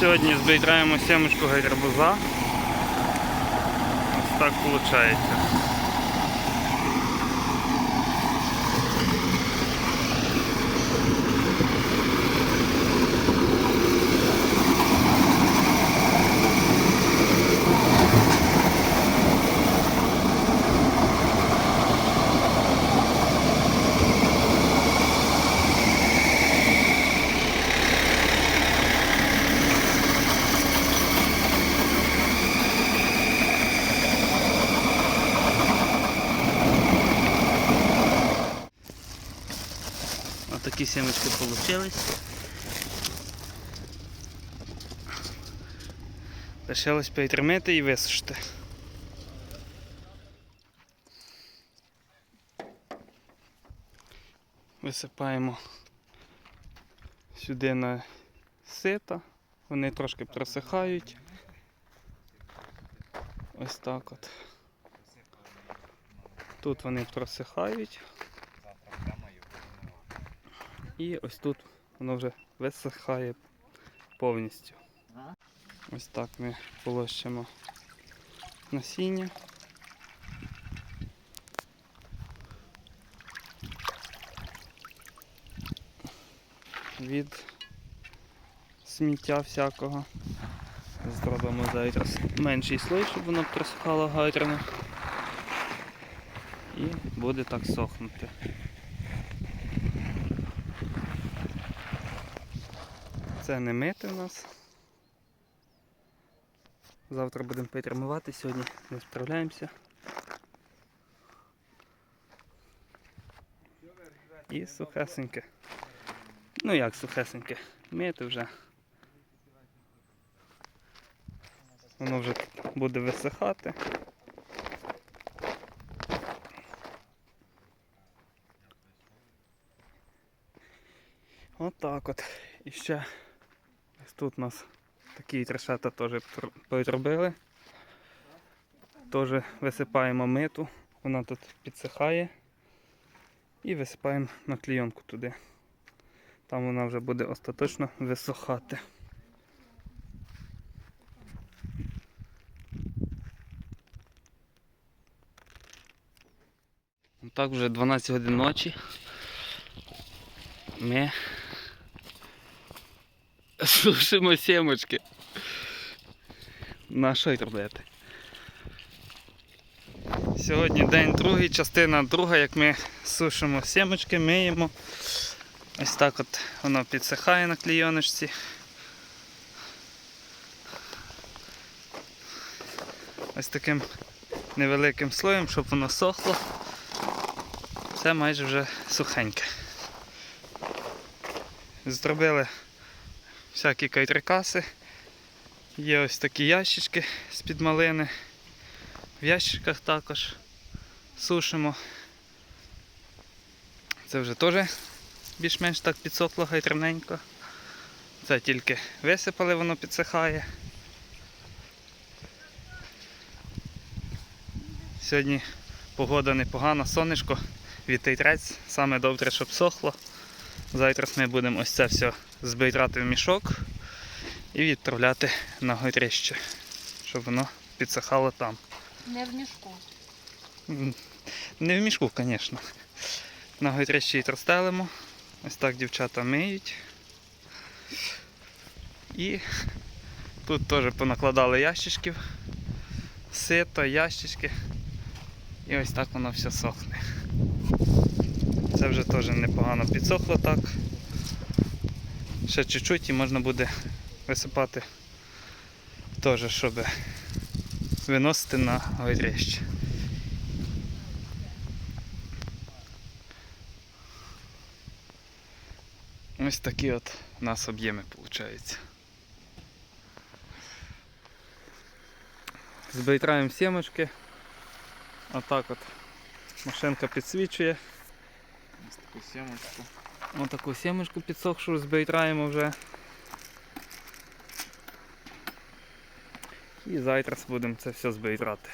Сьогодні збираємо сімочку гарбуза. Ось так виходить. Ось такі сімочки вийшли. Лишилось перетримити і висушити. Висипаємо сюди на сито, вони трошки просихають. Ось так от. Тут вони просихають. І ось тут воно вже висихає повністю. Ось так ми полощимо насіння. Від сміття всякого. Зробимо зараз менший слой, щоб воно просихало гарно. І буде так сохнути. Це не мити у нас. Завтра будемо підтримувати, сьогодні не справляємося. І сухесеньке. Ну як сухесеньке? Мити вже. Воно вже буде висихати. Отак от. І ще ось тут у нас такі трешета теж підробили. Теж висипаємо миту, вона тут підсихає. І висипаємо на клійонку туди. Там вона вже буде остаточно висохати. Так, вже 12 годин ночі. Ми сушимо сімочки. На що й робити? Сьогодні день другий, частина друга, як ми сушимо сімочки, миємо. Ось так от воно підсихає на клійоночці. Ось таким невеликим слоєм, щоб воно сохло. Все майже вже сухеньке. Зробили всякі кайтрикаси. Є ось такі ящички з-під малини. В ящичках також сушимо. Це вже теж більш-менш так підсохло гайтриненько. Це тільки висипали, воно підсихає. Сьогодні погода непогана, сонечко, вітрець, саме добре, щоб сохло. Завтра ми будемо ось це все збирати в мішок і відправляти на горище, щоб воно підсихало там. Не в мішку. Не в мішку, звісно. На горище і розстелимо. Ось так дівчата миють. І тут теж понакладали ящичків. Сито, ящички. І ось так воно все сохне. Це вже теж непогано підсохло так. Ще чуть-чуть і можна буде висипати теж, щоб виносити на горище. Ось такі от у нас об'єми виходить. Збираємо сімочки. Отак от машинка підсвічує. Ось таку сімочку. Ось таку сімочку підсохшу збираємо вже. І завтра будемо це все збирати.